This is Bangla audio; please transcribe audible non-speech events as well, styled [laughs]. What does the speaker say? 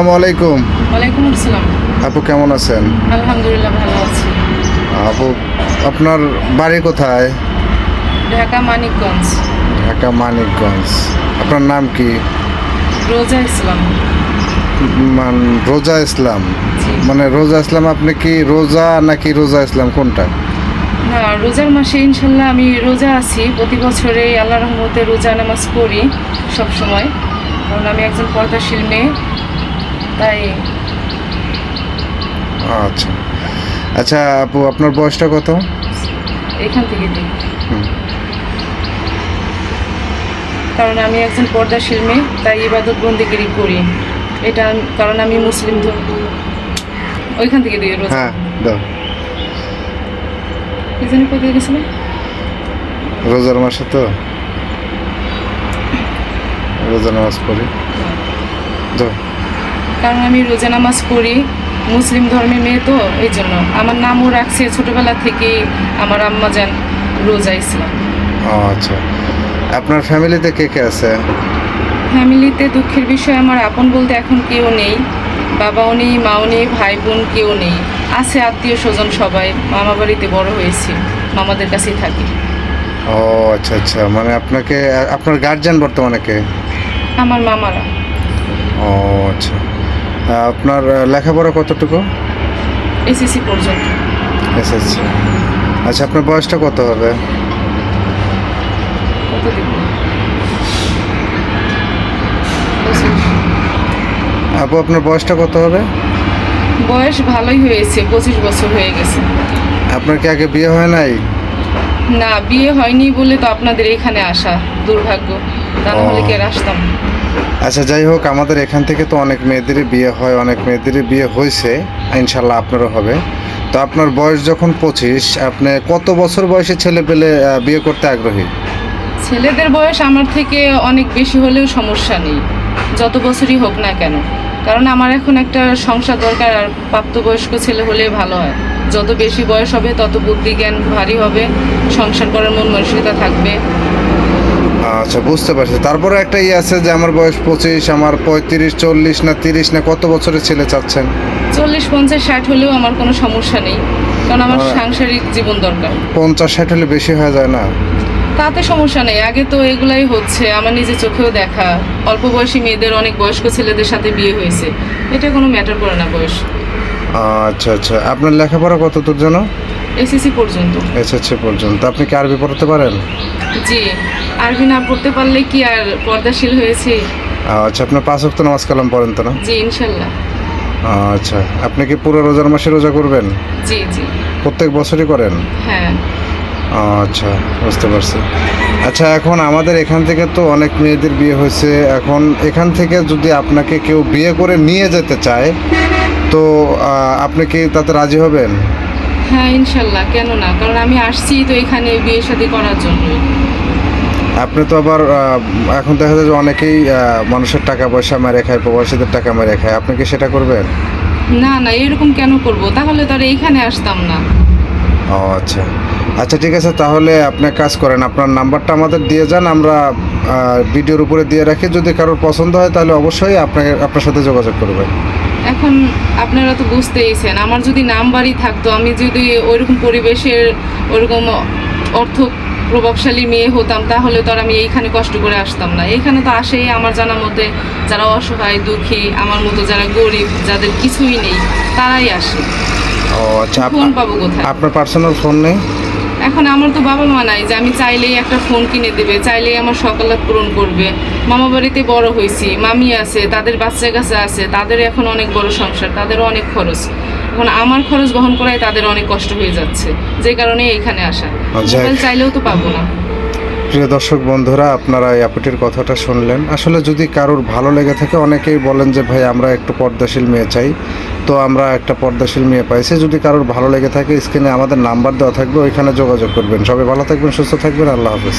আসসালামু আলাইকুম। ওয়ালাইকুম আসসালাম। আপু কেমন আছেন? আলহামদুলিল্লাহ ভালো আছি। আপু আপনার বাড়ি কোথায়? ঢাকা মানিকগঞ্জ। ঢাকা মানিকগঞ্জ। আপনার নাম কি? রোজা ইসলাম। মান রোজা ইসলাম। মানে রোজা ইসলাম আপনি কি রোজা নাকি রোজা ইসলাম? কোনটা? না রোজার মাসে ইনশাল্লাহ আমি রোজা আছি। প্রতি বছরে আল্লাহ রহমতে রোজা নামাজ পড়ি সব সময় কারণ আমি একজন পর্দাশীল মেয়ে। তাই। আচ্ছা। আচ্ছা আপু আপনার বয়সটা কত? এখান থেকে। কারণ আমি একজন পর্দাশীল মেয়ে তাই ইবাদত বন্দিগিরি করি। এটা কারণ আমি মুসলিম ধর্ম ওইখান থেকে রোজা। হ্যাঁ দাও। কি জানি কোথায় গেছিলাম রোজার মাসে তো। [laughs] রোজা নামাজ পড়ি। দাও। কারণ আমি রোজা নামাজ পড়ি মুসলিম ধর্মের মেয়ে তো এই জন্য। আমার নামও রাখছে ছোটবেলা থেকে আমার আম্মা যান রোজা ইসলাম। আচ্ছা। আপনার ফ্যামিলিতে কে কে আছে? ফ্যামিলিতে দুঃখের বিষয় আমার আপন বলতে এখন কেউ নেই। বাবাও নেই মাও নেই ভাই বোন কেউ নেই। আছে আত্মীয় স্বজন সবাই মামা বাড়িতে বড় হয়েছি মামাদের কাছেই থাকি। ও আচ্ছা আচ্ছা। মানে আপনাকে আপনার গার্জিয়ান বর্তমানে কে? আমার মামারা। ও আচ্ছা। আপনার লেখাপড়া কতটুকু? এসএসসি পর্যন্ত। এসএসসি। আচ্ছা আপনার বয়সটা কত হবে। আপু আপনার বয়সটা কত হবে? বয়স ভালোই হয়েছে পঁচিশ বছর হয়ে গেছে। আপনার কি আগে বিয়ে হয় নাই? না বিয়ে হয়নি বলে তো আপনাদের এখানে আসা দুর্ভাগ্য। তা না হলে কি আর আসতাম? আচ্ছা যাই হোক আমাদের এখান থেকে তো অনেক মেয়েদেরই বিয়ে হয় অনেক মেয়েদেরই বিয়ে হয়েছে ইনশাল্লাহ আপনারও হবে। তো আপনার বয়স যখন পঁচিশ আপনি কত বছর বয়সে ছেলে পেলে বিয়ে করতে আগ্রহী? ছেলেদের বয়স আমার থেকে অনেক বেশি হলেও সমস্যা নেই যত বছরই হোক না কেন। কারণ আমার এখন একটা সংসার দরকার আর প্রাপ্তবয়স্ক ছেলে হলে ভালো হয়। যত বেশি বয়স হবে তত বুদ্ধি জ্ঞান ভারী হবে সংসার করার মন মানসিকতা থাকবে। আচ্ছা বুঝতে পারছি। তারপরে একটা ইয়ে আছে যে আমার বয়স পঁচিশ আমার পঁয়ত্রিশ চল্লিশ না তিরিশ না কত বছরের ছেলে চাচ্ছেন? চল্লিশ পঞ্চাশ ষাট হলেও আমার কোনো সমস্যা নেই কারণ আমার সাংসারিক জীবন দরকার। পঞ্চাশ ষাট হলে বেশি হয়ে যায় না? তাতে সমস্যা নেই। আগে তো এগুলাই হচ্ছে আমার নিজে চোখেও দেখা। অল্প বয়সী মেয়েদের অনেক বয়স্ক ছেলেদের সাথে বিয়ে হয়েছে। এটা কোনো ম্যাটার করে না বয়স। আচ্ছা আচ্ছা। আপনার লেখাপড়া কত দূর যেন? এসএসসি পর্যন্ত। এসএসসি পর্যন্ত। আপনি কি আরবি পড়তে পারেন? জি। আরবি না পড়তে পারলে কি আর পর্দাশীল হয়েছে? আচ্ছা আপনার পাঁচ ওয়াক্ত নামাজ কালাম পড়েন তো না? জি ইনশাল্লাহ। আচ্ছা। আপনি কি পুরো রোজার মাসে রোজা করবেন? জি জি। প্রত্যেক বছরই করেন? হ্যাঁ। আচ্ছা বুঝতে পারছি। আচ্ছা এখন আমাদের এখান থেকে তো অনেক মেয়েদের বিয়ে হয়েছে। এখন এখান থেকে যদি আপনাকে কেউ বিয়ে করে নিয়ে যেতে চায় তো আপনি কি তাতে রাজি হবেন? হ্যাঁ ইনশাল্লাহ। কেন না? কারণ আমি আসছি তো এখানে বিয়ে শাদী করার জন্য আপনি তো আবার এখন দেখা যায় যে অনেকেই মানুষের টাকা পয়সা মেরে খায় প্রবাসীদের টাকা মেরে খায়। আপনি কি সেটা করবেন? না না এরকম কেন করব? তাহলে তো আর এইখানে আসতাম না। ও আচ্ছা। আচ্ছা ঠিক আছে তাহলে আপনি কাজ করেন আপনার নাম্বারটা আমাদের দিয়ে যান আমরা ভিডিওর উপরে দিয়ে রাখি। যদি কারোর পছন্দ হয় তাহলে অবশ্যই আপনাকে আপনার সাথে যোগাযোগ করবে এখন আপনারা তো বুঝতেইছেন আমার যদি নাম বাড়ি থাকতো আমি যদি ওইরকম পরিবেশের ওইরকম অর্থ প্রভাবশালী মেয়ে হতাম তাহলে তো আর আমি এইখানে কষ্ট করে আসতাম না। এইখানে তো আসেই আমার জানা মতে যারা অসহায় দুঃখী আমার মতো যারা গরিব যাদের কিছুই নেই তারাই আসে। ও আচ্ছা ফোন পাবো কোথায়? আপনার পার্সোনাল ফোন নেই? এখন আমার তো বাবা মা নাই যে আমি চাইলেই একটা ফোন কিনে দেবে চাইলেই আমার সকালাত পূরণ করবে। মামা বাড়িতে বড় হয়েছি মামি আছে তাদের বাচ্চা কাছে আছে তাদের এখন অনেক বড় সংসার তাদেরও অনেক খরচ। এখন আমার খরচ বহন করাই তাদের অনেক কষ্ট হয়ে যাচ্ছে যে কারণে এইখানে আসা। আচ্ছা। মোবাইল চাইলেও তো পাবো না। প্রিয় দর্শক বন্ধুরা আপনারা এই আপুটির কথাটা শুনলেন। আসলে যদি কারোর ভালো লেগে থাকে অনেকেই বলেন যে ভাই আমরা একটু পর্দাশীল মেয়ে চাই। তো আমরা একটা পর্দাশীল মেয়ে পাইছি। যদি কারোর ভালো লেগে থাকে, স্ক্রিনে আমাদের নাম্বার দেওয়া থাকবে, ওইখানে যোগাযোগ করবেন। সবাই ভালো থাকবেন, সুস্থ থাকবেন, আল্লাহ হাফেজ।